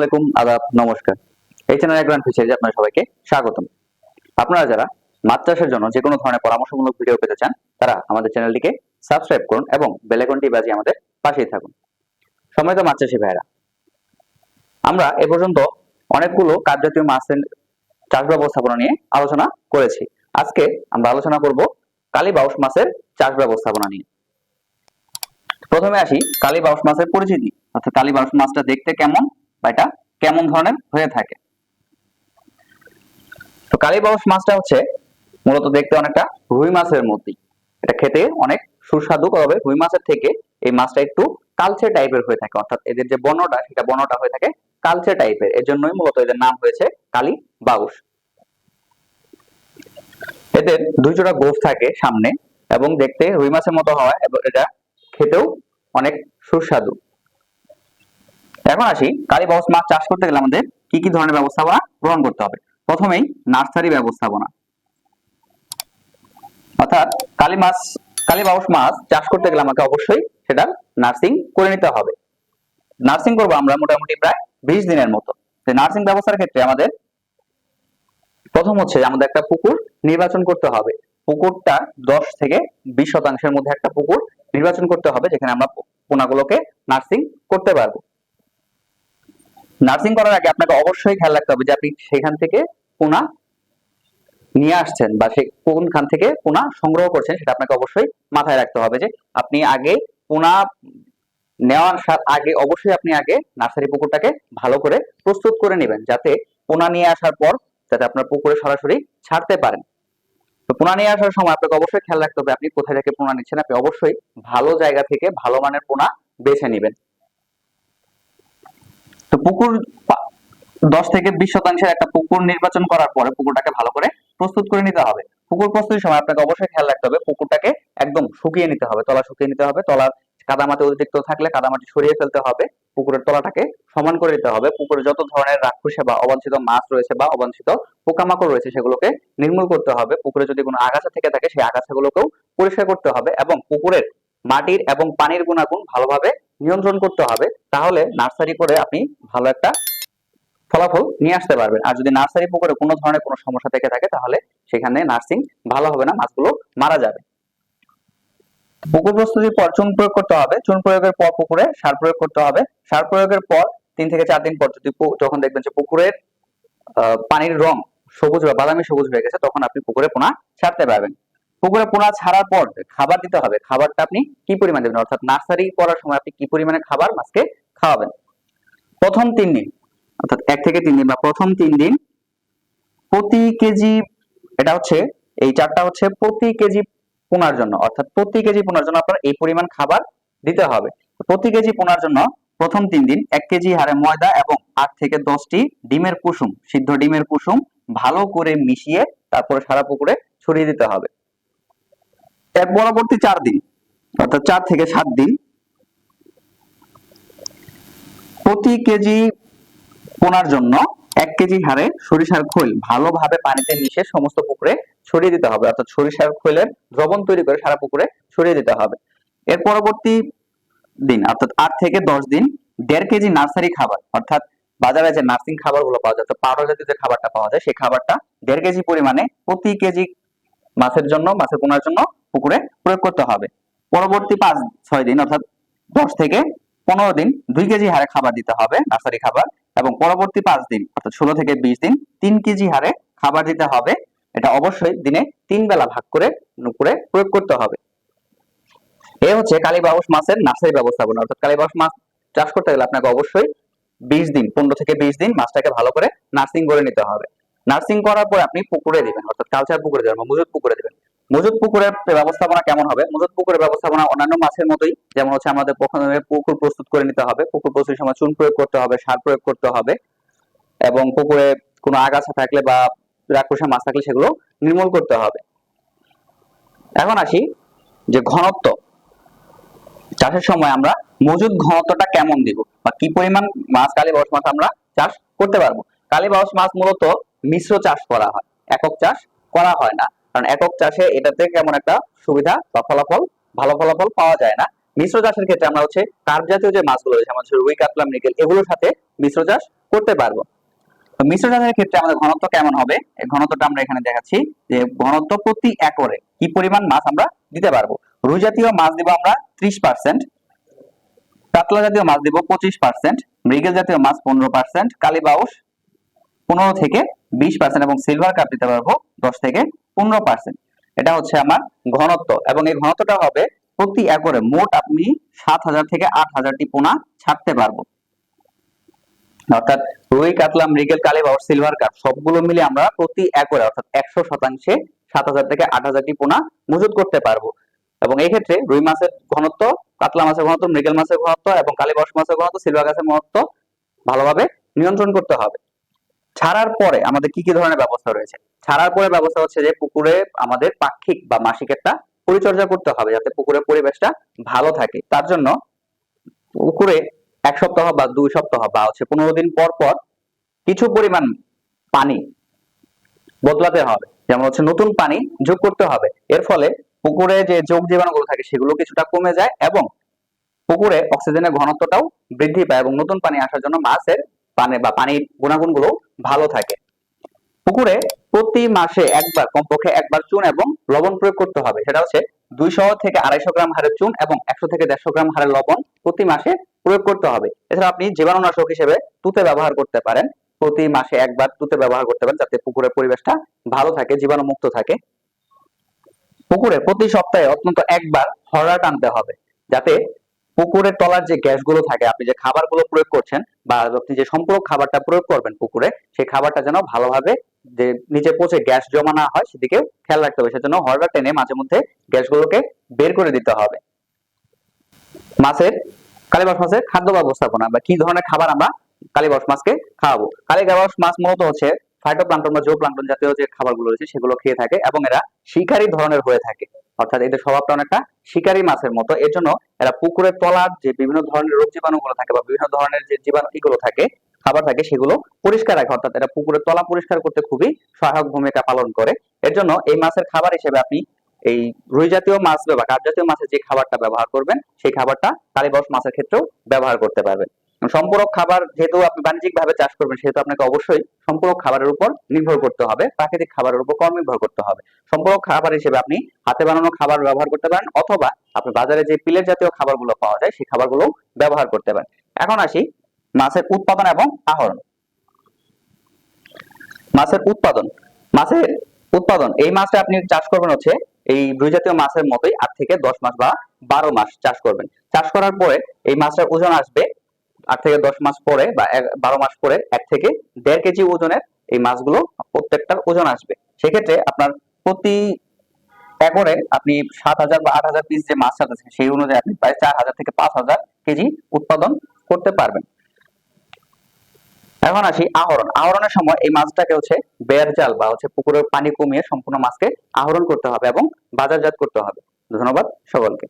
আলাইকুম, আদাব, নমস্কার। এই চ্যানেল গ্রান্ড ফিচার্স আপনার সবাইকে স্বাগতম। আপনারা যারা মাছ চাষের জন্য যে কোনো ধরনের পরামর্শমূলক ভিডিও পেতে চান, তারা আমাদের চ্যানেলটিকে সাবস্ক্রাইব করুন এবং বেল আইকনটি বাজিয়ে আমাদের পাশেই থাকুন। সময়ত মাছ চাষি আমরা এ পর্যন্ত অনেকগুলো কার্যতীয় মাছের চাষ ব্যবস্থাপনা নিয়ে আলোচনা করেছি। আজকে আমরা আলোচনা করব কালী বাউস মাছের চাষ ব্যবস্থাপনা নিয়ে। প্রথমে আসি কালী বাউস মাছের পরিচিতি। অর্থাৎ কালী বাউস মাছটা দেখতে কেমন বা এটা কেমন ধরনের হয়ে থাকে। তো কালীবাউস মাছটা হচ্ছে মূলত দেখতে অনেকটা রুই মাছের মতোই। এটা খেতে অনেক সুস্বাদু তবে রুই মাছের থেকে এই মাছটা একটু কালচে টাইপের হয়ে থাকে। অর্থাৎ এদের যে বর্ণটা, সেটা বর্ণটা হয়ে থাকে কালচে টাইপের এর। জন্যই মূলত এদের নাম হয়েছে কালী বাউস এদের দুই জোড়া গোফ থাকে সামনে এবং দেখতে রুই মাছের মতো হয় এবং এটা খেতেও অনেক সুস্বাদু। এখন আসি কালীবাউস মাছ চাষ করতে গেলে আমাদের কি কি ধরনের ব্যবস্থাপনা গ্রহণ করতে হবে? প্রথমেই নার্সারি ব্যবস্থাপনা। অর্থাৎ কালী মাছ কালীবাউস মাছ চাষ করতে গেলে আমাকে অবশ্যই সেটা নার্সিং করে নিতে হবে। নার্সিং করব আমরা মোটামুটি প্রায় বিশ দিনের মতো। নার্সিং ব্যবস্থার ক্ষেত্রে আমাদের প্রথম হচ্ছে আমাদের একটা পুকুর নির্বাচন করতে হবে। পুকুরটা দশ থেকে বিশ শতাংশের মধ্যে একটা পুকুর নির্বাচন করতে হবে, যেখানে আমরা পোনাগুলোকে নার্সিং করতে পারব। নার্সিং করার আগে আপনাকে অবশ্যই খেয়াল রাখতে হবে যে আপনি সেখান থেকে পোনা নিয়ে আসছেন বা সে কোনখান থেকে পোনা সংগ্রহ করছেন সেটা আপনাকে অবশ্যই মাথায় রাখতে হবে যে আপনি আগে পোনা নেওয়ার আগে অবশ্যই আপনি আগে নার্সারি পুকুরটাকে ভালো করে প্রস্তুত করে নেবেন যাতে পোনা নিয়ে আসার পর যাতে আপনার পুকুরে সরাসরি ছাড়তে পারেন। তো পোনা নিয়ে আসার সময় আপনাকে অবশ্যই খেয়াল রাখতে হবে আপনি কোথায় থেকে পোনা নিচ্ছেন, আপনি অবশ্যই ভালো জায়গা থেকে ভালো মানের পোনা বেছে নেবেন। পুকুর দশ থেকে বিশ শতাংশের একটা পুকুর নির্বাচন করার পরে পুকুরটাকে ভালো করে প্রস্তুত করে নিতে হবে। পুকুর প্রস্তুতির সময় আপনাকে অবশ্যই খেয়াল রাখতে হবে, পুকুরটাকে একদম শুকিয়ে নিতে হবে, তলা শুকিয়ে নিতে হবে তলার কাদামাটি অতিরিক্ত থাকলে কাদামাটি সরিয়ে ফেলতে হবে, পুকুরের তলাটাকে সমান করে দিতে হবে, পুকুরে যত ধরনের রাক্ষসে বা অবাঞ্ছিত মাছ রয়েছে বা অবাঞ্ছিত পোকামাকড় রয়েছে সেগুলোকে নির্মূল করতে হবে, পুকুরে যদি কোনো আগাছা থেকে থাকে সেই আগাছাগুলোকেও পরিষ্কার করতে হবে এবং পুকুরের মাটির এবং পানির গুণাগুণ ভালোভাবে নিয়ন্ত্রণ করতে হবে, তাহলে নার্সারি করে আপনি ভালো একটা ফলাফল নিয়ে আসতে পারবেন। আর যদি নার্সারি পুকুরে কোনো ধরনের কোনো সমস্যা থেকে থাকে, তাহলে সেখানে নার্সিং ভালো হবে না, মাছগুলো মারা যাবে। পুকুর প্রস্তুতির পর চুন প্রয়োগ করতে হবে। চুন প্রয়োগের পর পুকুরে সার প্রয়োগ করতে হবে। সার প্রয়োগের পর তিন থেকে চার দিন পর যদি যখন দেখবেন যে পুকুরের পানির রং সবুজ বা বাদামি সবুজ হয়ে গেছে, তখন আপনি পুকুরে পোনা ছাড়তে পারবেন। পুকুরে পোনা ছাড়ার পর খাবার দিতে হবে। খাবারটা আপনি কি পরিমাণ দেবেন? অর্থাৎ নার্সারি করার সময় আপনি কি পরিমাণে খাবার মাছকে খাওয়াবেন? প্রথম তিন দিন, অর্থাৎ এক থেকে তিন দিন বা প্রথম তিন দিন প্রতি কেজি এটা হচ্ছে, এই চারটা হচ্ছে প্রতি কেজি পোনার জন্য। অর্থাৎ প্রতি কেজি পোনার জন্য আপনার এই পরিমাণ খাবার দিতে হবে। প্রতি কেজি পোনার জন্য প্রথম তিন দিন এক কেজি হারে ময়দা এবং আট থেকে দশটি ডিমের কুসুম, সিদ্ধ ডিমের কুসুম ভালো করে মিশিয়ে তারপরে সারা পুকুরে ছড়িয়ে দিতে হবে। এর পরবর্তী চার দিন, অর্থাৎ চার থেকে সাত দিন, প্রতি কেজি পোনার জন্য এক কেজি হারে সরিষার খৈল ভালোভাবে পানিতে মিশে সমস্ত পুকুরে ছড়িয়ে দিতে হবে, অর্থাৎ সরিষার খৈলের দ্রবণ তৈরি করে সারা পুকুরে ছড়িয়ে দিতে হবে। এর পরবর্তী দিন, অর্থাৎ আট থেকে দশ দিন, দেড় কেজি নার্সারি খাবার, অর্থাৎ বাজারে যে নার্সিং খাবারগুলো পাওয়া যায় পাউডার জাতীয় যে খাবারটা পাওয়া যায়, সেই খাবারটা দেড় কেজি পরিমাণে প্রতি কেজি মাছের জন্য, মাছের পোনার জন্য পুকুরে প্রয়োগ করতে হবে। পরবর্তী পাঁচ, ছয় দিন অর্থাৎ দশ থেকে পনেরো দিন দুই কেজি হারে খাবার দিতে হবে, নার্সারি খাবার। এবং পরবর্তী পাঁচ দিন অর্থাৎ ষোলো থেকে বিশ দিন তিন কেজি হারে খাবার দিতে হবে। এটা অবশ্যই দিনে তিন বেলা ভাগ করে নুপুরে প্রয়োগ করতে হবে। এ হচ্ছে কালীবাউস মাছের নার্সারি ব্যবস্থাপনা। অর্থাৎ কালীবাউস মাছ চাষ করতে গেলে আপনাকে অবশ্যই বিশ দিন, পনেরো থেকে বিশ দিন মাছটাকে ভালো করে নার্সিং করে নিতে হবে। নার্সিং করার পর আপনি পুকুরে দিবেন, অর্থাৎ কালচার পুকুরে দেবেন বা মজুদ পুকুরে দিবেন। মজুদ পুকুরের ব্যবস্থাপনা কেমন হবে? মজুদ পুকুরের ব্যবস্থাপনা অন্যান্য মাছের মতোই, যেমন হচ্ছে আমাদের প্রথমে পুকুর প্রস্তুত করে নিতে হবে। পুকুর প্রস্তুতির সময় চুন প্রয়োগ করতে হবে, সার প্রয়োগ করতে হবে এবং পুকুরে কোনো আগাছা থাকলে বা রাক্ষসা মাছ থাকলে সেগুলো নির্মূল করতে হবে। এখন আসি যে ঘনত্ব। চাষের সময় আমরা মজুদ ঘনত্বটা কেমন দিব বা কি পরিমাণ মাছ, কালী বাউস মাছ আমরা চাষ করতে পারব? কালী বাউস মাছ মূলত মিশ্র চাষ করা হয়, একক চাষ করা হয় না। কারণ একক চাষে এটাতে কেমন একটা সুবিধা বা ফলাফল, ভালো ফলাফল পাওয়া যায় না। মিশ্র চাষের ক্ষেত্রে আমরা হচ্ছে কার্প জাতীয় যে মাছগুলো রয়েছে আমাদের রুই, কাতলা, মৃগেল, এগুলোর সাথে মিশ্র চাষ করতে পারব। মিশ্র চাষের ক্ষেত্রে আমাদের ঘনত্ব কেমন হবে? ঘনত্বটা আমরা এখানে দেখাচ্ছি যে ঘনত্ব প্রতি একরে কি পরিমাণ মাছ আমরা দিতে পারব? রুই জাতীয় মাছ দিব আমরা ত্রিশ পার্সেন্ট কাতলা জাতীয় মাছ দিব পঁচিশ পার্সেন্ট মৃগেল জাতীয় মাছ পনেরো পার্সেন্ট কালীবাউস পনেরো থেকে বিশ পার্সেন্ট এবং সিলভার কাপ দিতে পারব দশ থেকে পনেরো পার্সেন্ট এটা হচ্ছে আমার ঘনত্ব এবং এই ঘনত্বটা হবে প্রতি একরে মোট আপনি সাত হাজার থেকে আট হাজারটি পোনা ছাড়তে পারব। অর্থাৎ রুই, কাতলা, মৃগেল কালীবাউস সিলভার কাপ সবগুলো মিলে আমরা প্রতি একরে অর্থাৎ একশো শতাংশে সাত হাজার থেকে আট হাজারটি পোনা মজুত করতে পারব। এবং এই ক্ষেত্রে রুই মাছের ঘনত্ব, কাতলা মাছের ঘনত্ব, মৃগেল মাছের ঘনত্ব এবং কালীবাউস মাছের ঘনত্ব সিলভার গাছের ঘনত্ব ভালোভাবে নিয়ন্ত্রণ করতে হবে। ছাড়ার পরে আমাদের কি কি ধরনের ব্যবস্থা রয়েছে? ছাড়ার পরে ব্যবস্থা হচ্ছে যে পুকুরে আমাদের পাক্ষিক বা মাসিক একটা পরিচর্যা করতে হবে যাতে পুকুরের পরিবেশটা ভালো থাকে। তার জন্য পুকুরে এক সপ্তাহ বা দুই সপ্তাহ বা হচ্ছে পনেরো দিন পর পর কিছু পরিমাণ পানি বদলাতে হবে। যেমন হচ্ছে নতুন পানি যোগ করতে হবে। এর ফলে পুকুরে যে যোগ জীবাণুগুলো থাকে সেগুলো কিছুটা কমে যায় এবং পুকুরে অক্সিজেনের ঘনত্বটাও বৃদ্ধি পায় এবং নতুন পানি আসার জন্য মাছের পানি বা পানির গুণাগুণগুলো ভালো থাকে। পুকুরে প্রতি মাসে একবার, কমপক্ষে একবার চুন এবং লবণ প্রয়োগ করতে হবে। সেটা হচ্ছে দুইশো থেকে আড়াইশো গ্রাম হারে চুন এবং একশো থেকে দেড়শো গ্রাম হারে লবণ প্রতি মাসে প্রয়োগ করতে হবে। এছাড়া আপনি জীবাণুনাশক হিসেবে তুতে ব্যবহার করতে পারেন। প্রতি মাসে একবার তুতে ব্যবহার করতে পারেন যাতে পুকুরের পরিবেশটা ভালো থাকে জীবাণু মুক্ত থাকে। পুকুরে প্রতি সপ্তাহে অত্যন্ত একবার হরা টানতে হবে, যাতে পুকুরের তলার যে গ্যাসগুলো থাকে, আপনি যে খাবারগুলো প্রয়োগ করছেন বা আপনি যে সম্পূরক খাবারটা প্রয়োগ করবেন পুকুরে, সেই খাবারটা যেন ভালোভাবে যে নিচে পচে গ্যাস জমা না হয়, সেদিকে খেয়াল রাখতে হবে। সেজন্য হরটা টেনে মাঝে মধ্যে গ্যাসগুলোকে বের করে দিতে হবে। মাছের কালীবাস মাছের খাদ্য ব্যবস্থাপনা বা কি ধরনের খাবার আমরা কালীবাস মাছকে খাওয়াবো? কালীবাস মাছ মূলত হচ্ছে ফাইটোপ্লাঙ্কটন বা জোপ্লাঙ্কটন জাতীয় যে খাবারগুলো রয়েছে, সেগুলো খেয়ে থাকে এবং এরা শিকারী ধরনের হয়ে থাকে। অর্থাৎ এদের স্বভাবটা অনেকটা শিকারী মাছের মতো। এর জন্য এরা পুকুরের তলার যে বিভিন্ন ধরনের রোগ জীবাণুগুলো থাকে বা বিভিন্ন ধরনের যে জীবাণু ইগুলো থাকে, খাবার থাকে, সেগুলো পরিষ্কার রাখে। অর্থাৎ এরা পুকুরের তলা পরিষ্কার করতে খুবই সহায়ক ভূমিকা পালন করে। এর জন্য এই মাছের খাবার হিসেবে আপনি এই রুই জাতীয় মাছ বা কাপ জাতীয় মাছের যে খাবারটা ব্যবহার করবেন, সেই খাবারটা কালীবাস মাছের ক্ষেত্রেও ব্যবহার করতে পারবেন। সম্পূরক খাবার যেহেতু আপনি বাণিজ্যিক ভাবে চাষ করবেন, সেহেতু আপনাকে অবশ্যই সম্পূরক খাবারের উপর নির্ভর করতে হবে। প্রাকৃতিক খাবারের উপর কম নির্ভর করতে হবে। সম্পূরক খাবার হিসেবে আপনি হাতে বানানো খাবার ব্যবহার করতে পারেন, অথবা আপনি বাজারে যে পিলের জাতীয় খাবারগুলো পাওয়া যায়, সেই খাবারগুলো ব্যবহার করতে পারেন। এখন আসি মাছের উৎপাদন এবং আহরণ। মাছের উৎপাদন। মাছের উৎপাদন। এই মাছটা আপনি চাষ করবেন হচ্ছে এই দুই জাতীয় মাছের মতোই আট থেকে দশ মাস বা বারো মাস চাষ করবেন। চাষ করার পরে এই মাছটার ওজন আসবে আট থেকে দশ মাস পরে বা বারো মাস পরে এক থেকে দেড় কেজি ওজনের এই মাছগুলো প্রত্যেকটার ওজন আসবে। সেক্ষেত্রে আপনার প্রতি একরে আপনি সাত হাজার বা আট হাজার পিস যে মাছ আছে, সেই অনুযায়ী আপনি প্রায় চার হাজার থেকে পাঁচ হাজার কেজি উৎপাদন করতে পারবেন। এখন আসি আহরণ। আহরণের সময় এই মাছটাকে হচ্ছে বের জাল বা হচ্ছে পুকুরের পানি কমিয়ে সম্পূর্ণ মাছকে আহরণ করতে হবে এবং বাজারজাত করতে হবে। ধন্যবাদ সকলকে।